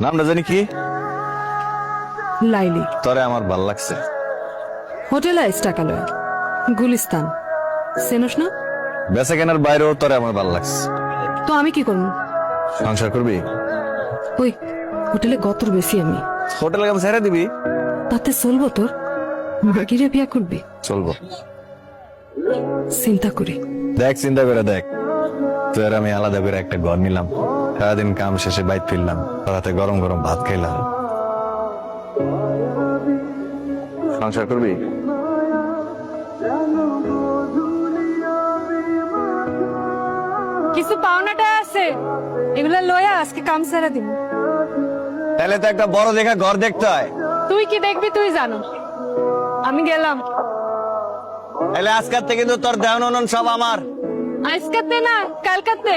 নামটা জানি কি? লাইলি। তরে আমার ভালো লাগছে। হোটেল আইস টাকা লয় গুলিস্তান। চেনস না? বেচা কেনার বাইরেও তরে আমার ভালো লাগছে। তো আমি কি করব? সংসার করবি? ওই হোটেলে গতর বেশি আমি। হোটেলে কাম ছেড়ে দিবি? তাতে চলবো তোর? মাগিরে বিয়া করবি? চলবো। চিন্তা করি। দেখ চিন্তা করে দেখ। তোর আমি আলাদা করে একটা ঘর নিলাম। সারাদিন কাম শেষে বাইক ফিরলাম। রাতে গরম গরম ভাত খাইলাম সংসার করবি? কিছু পাওনাটা আছে। এগুলা লয়া আজকে কাম সারা দিব। তাহলে তো একটা বড় দেখা ঘর দেখতে হয়। তুই কি দেখবি তুই জানো। আমি গেলাম। তাহলে আজকের থেকে কিন্তু তোর দেওয়ান সব আমার। আজকাতে না কালকাতে